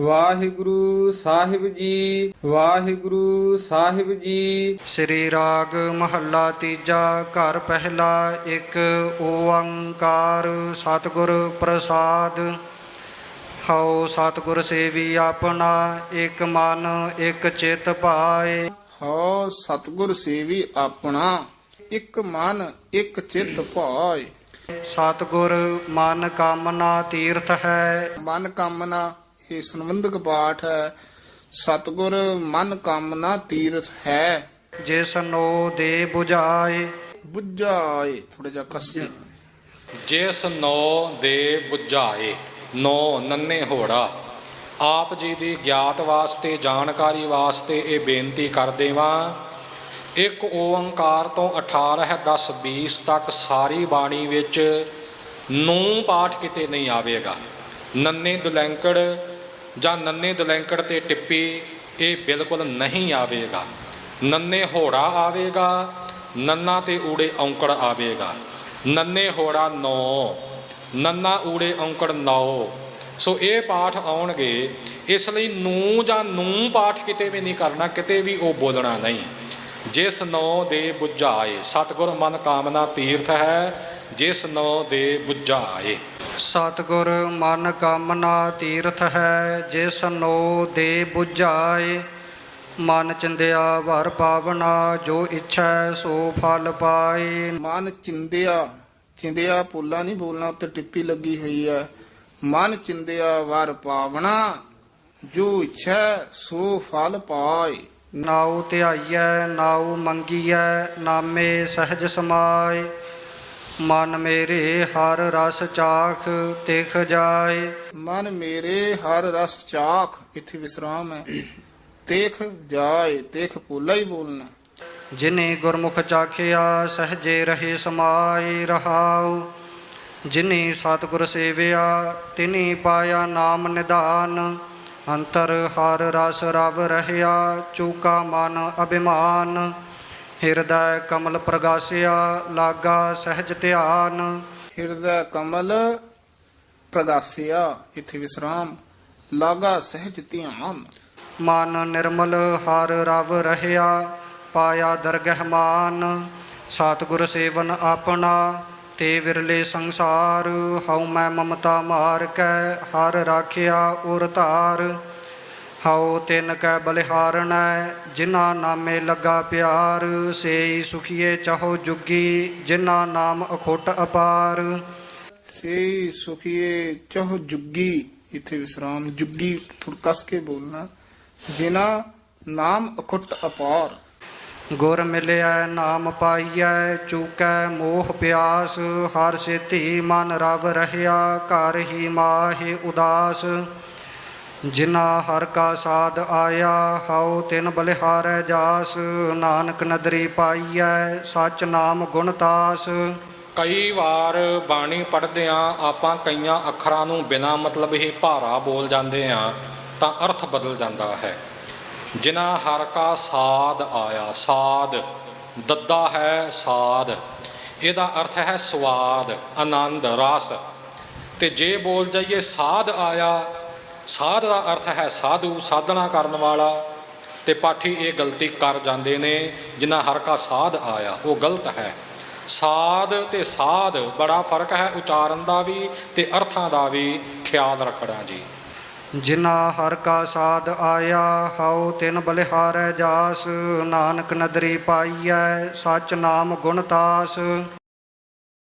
ਵਾਹਿਗੁਰੂ ਸਾਹਿਬ ਜੀ ਵਾਹਿਗੁਰੂ ਸਾਹਿਬ ਜੀ। ਸ੍ਰੀ ਰਾਗ ਮਹੱਲਾ ਤੀਜਾ ਘਰ ਪਹਿਲਾ ਇੱਕ ਓੰਕਾਰ ਸਤਿਗੁਰ ਪ੍ਰਸਾਦ। ਹਉ ਸਤਿਗੁਰ ਸੇਵੀ ਆਪਣਾ ਇੱਕ ਮਨ ਇੱਕ ਚਿਤ ਪਾਏ ਹਉ ਸਤਿਗੁਰ ਸੇਵੀ ਆਪਣਾ ਇੱਕ ਮਨ ਇੱਕ ਚਿੱਤ ਭਾਇ ਸਤਿਗੁਰ ਮਨ ਕਾਮਨਾ ਤੀਰਥ ਹੈ। ਮਨ ਕਾਮਨਾ ਇਹ ਸੰਬੰਧਕ ਪਾਠ ਹੈ। ਸਤਿਗੁਰ ਮਨ ਕਾਮਨਾ ਤੀਰਥ ਹੈ। ਜਿਸ ਨੋ ਦੇ 부ਝਾਏ ਬੁੱਝਾਏ। ਥੋੜਾ ਜਿਹਾ ਕਸ ਕੇ। ਜਿਸ ਨੋ ਦੇ 부ਝਾਏ ਨੋ ਨੰਨੇ ਹੋੜਾ। ਆਪ ਜੀ ਦੀ ਗਿਆਤ ਵਾਸਤੇ ਜਾਣਕਾਰੀ ਵਾਸਤੇ ਇਹ ਬੇਨਤੀ ਕਰਦੇ ਵਾਂ ਇੱਕ ਓੰਕਾਰ ਤੋਂ 18 10 20 ਤੱਕ ਸਾਰੀ ਬਾਣੀ ਵਿੱਚ ਨੂੰ ਪਾਠ ਕਿਤੇ ਨਹੀਂ ਆਵੇਗਾ। ਨੰਨੇ ਦੁਲੈਂਕੜ ਜਾਂ ਨੰਨੇ ਦੁਲੈਂਕੜ ਤੇ ਟਿੱਪੀ, ਇਹ ਬਿਲਕੁਲ ਨਹੀਂ ਆਵੇਗਾ। ਨੰਨੇ ਹੋੜਾ ਆਵੇਗਾ, ਨੰਨਾ ਤੇ ਊੜੇ ਔਂਕੜ ਆਵੇਗਾ। ਨੰਨੇ ਹੋੜਾ ਨੌ, ਨੰਨਾ ਊੜੇ ਔਂਕੜ ਨੌ। ਸੋ ਇਹ ਪਾਠ ਆਉਣਗੇ, ਇਸ ਲਈ ਨੂੰ ਜਾਂ ਨੂੰ ਪਾਠ ਕਿਤੇ ਵੀ ਨਹੀਂ ਕਰਨਾ, ਕਿਤੇ ਵੀ ਉਹ ਬੋਲਣਾ ਨਹੀਂ। ਜਿਸ ਨੌ ਦੇ 부ਝਾਏ ਸਤਿਗੁਰ ਮਨ ਕਾਮਨਾ ਤੀਰਥ ਹੈ, ਜਿਸ ਨੌ ਦੇ 부ਝਾਏ ਸਤਿਗੁਰ ਮਨ ਕਾਮਨਾ ਤੀਰਥ ਹੈ ਜਿਸ ਨੋ ਦੇ 부ਝਾਏ ਮਨ ਚਿੰਦਿਆ ਵਰ ਪਾਵਨਾ ਜੋ ਇੱਛੈ ਸੋ ਫਲ ਪਾਏ। ਮਨ ਚਿੰਦਿਆ ਚਿੰਦਿਆ ਪੋਲਾ ਨਹੀਂ ਬੋਲਣਾ ਉੱਤੇ ਟਿੱਪੀ ਲੱਗੀ ਹੋਈ ਹੈ। ਮਨ ਚਿੰਦਿਆ ਵਰ ਪਾਵਣਾ ਜੋ ਇੱਛਾ ਸੋ ਫਲ ਪਾਏ। ਨਾਉ ਧਿਆਈਐ ਨਾਉ ਮੰਗੀਐ ਨਾਮੇ ਸਹਿਜ ਸਮਾਏ। ਮਨ ਮੇਰੇ ਹਰ ਰਸ ਚਾਖ ਤਿਖ ਜਾਏ। ਮਨ ਮੇਰੇ ਹਰ ਰਸ ਚਾਖ ਇੱਥੇ ਵਿਸਰਾਮ ਹੈ। ਦੇਖ ਜਾਏ ਦੇਖ ਪੋਲਾ ਹੀ ਬੋਲਣਾ। ਜਿਨੇ ਗੁਰਮੁਖ ਚਾਖਿਆ ਸਹਜੇ ਰਹੇ ਸਮਾਏ ਰਹਾਉ। ਜਿਨੇ ਸਤਿਗੁਰ ਸੇਵਿਆ ਤਿਨੀ ਪਾਇਆ ਨਾਮ ਨਿਧਾਨ। ਅੰਤਰ ਹਰ ਰਸ ਰਵ ਰਹਿਆ ਚੂਕਾ ਮਨ ਅਭਿਮਾਨ। ਹਿਰਦੈ ਕਮਲ ਪ੍ਰਗਾਸਿਆ ਲਾਗਾ ਸਹਿਜ ਧਿਆਨ। ਹਿਰਦਾ ਕਮਲ ਪ੍ਰਗਾਸਿਆ ਇੱਥੇ ਵਿਸਰਾਮ ਲਾਗਾ ਸਹਿਜ ਧਿਆਨ। ਮਨ ਨਿਰਮਲ ਹਰ ਰਵ ਰਹਿਆ ਪਾਇਆ ਦਰਗਹਿ ਮਾਨ। ਸਤਿਗੁਰ ਸੇਵਨ ਆਪਣਾ ਤੇ ਵਿਰਲੇ ਸੰਸਾਰ। ਹਉ ਮੈਂ ਮਮਤਾ ਮਾਰ ਕੈ ਹਰ ਰਾਖਿਆ ਉਰ ਧਾਰ। ਹਉ ਤਿਨ ਕੈ ਬਲਿਹਾਰਣੈ ਜਿਨ੍ਹਾਂ ਨਾਮੇ ਲੱਗਾ ਪਿਆਰ ਸੇਈ ਸੁਖੀਏ ਚਾਹੋ ਜੁਗੀ ਜਿਨ੍ਹਾਂ ਨਾਮ ਅਖੁੱਟ ਅਪਾਰ। ਸੇ ਸੁਖੀਏ ਚਹ ਜੁਗੀ ਇੱਥੇ ਵਿਸਰਾਮ ਜੁਗੀ ਥੋੜਾ ਕਸ ਕੇ ਬੋਲਣਾ ਜਿਨਾ ਨਾਮ ਅਖੁੱਟ ਅਪਾਰ। ਗੁਰ ਮਿਲਿਆ ਨਾਮ ਪਾਈਐ ਚੂਕੈ ਮੋਹ ਪਿਆਸ ਹਰ ਸਿਧੀ ਮਨ ਰਵ ਰਹਿਆ ਘਰ ਹੀ ਮਾਹਿ ਉਦਾਸ। ਜਿਨਾ ਹਰ ਕਾ ਸਾਧ ਆਇਆ, ਹਉ ਤਿਨ ਬਲਿਹਾਰੈ ਜਾਸ, ਨਾਨਕ ਨਦਰੀ ਪਾਈਐ, ਸਚ ਨਾਮ ਗੁਣ ਤਾਸ। ਕਈ ਵਾਰ ਬਾਣੀ ਪੜ੍ਹਦਿਆਂ ਆਪਾਂ ਕਈਆਂ ਅੱਖਰਾਂ ਨੂੰ ਬਿਨਾਂ ਮਤਲਬ ਹੀ ਭਾਰਾ ਬੋਲ ਜਾਂਦੇ ਆ, ਤਾਂ ਅਰਥ ਬਦਲ ਜਾਂਦਾ ਹੈ। ਜਿਨਾ ਹਰ ਕਾ ਸਾਧ ਆਇਆ, ਸਾਧ, ਦੱਦਾ ਹੈ ਸਾਦ ਇਹਦਾ ਅਰਥ ਹੈ ਸਵਾਦ, ਆਨੰਦ, ਰਸ। ਤੇ ਜੇ ਬੋਲ ਜਾਈਏ, ਸਾਧ ਆਇਆ ਸਾਧ ਦਾ ਅਰਥ ਹੈ ਸਾਧੂ, ਸਾਧਨਾ ਕਰਨ ਵਾਲਾ ਤੇ ਪਾਠੀ ਇਹ ਗਲਤੀ ਕਰ ਜਾਂਦੇ ਨੇ, ਜਿਨ੍ਹਾਂ ਹਰ ਕਾ ਸਾਧ ਆਇਆ, ਉਹ ਗਲਤ ਹੈ। ਸਾਧ ਤੇ ਸਾਧ ਬੜਾ ਫ਼ਰਕ ਹੈ, ਉਚਾਰਨ ਦਾ ਵੀ ਤੇ ਅਰਥਾਂ ਦਾ ਵੀ ਖਿਆਲ ਰੱਖਣਾ ਜੀ। ਜਿਨਾ ਹਰ ਕਾ ਸਾਧ ਆਇਆ, ਹਉ ਤਿਨ ਬਲਿਹਾਰੈ ਜਾਸ, ਨਾਨਕ ਨਦਰੀ ਪਾਈਐ, ਸਚ ਨਾਮ ਗੁਣ ਤਾਸ।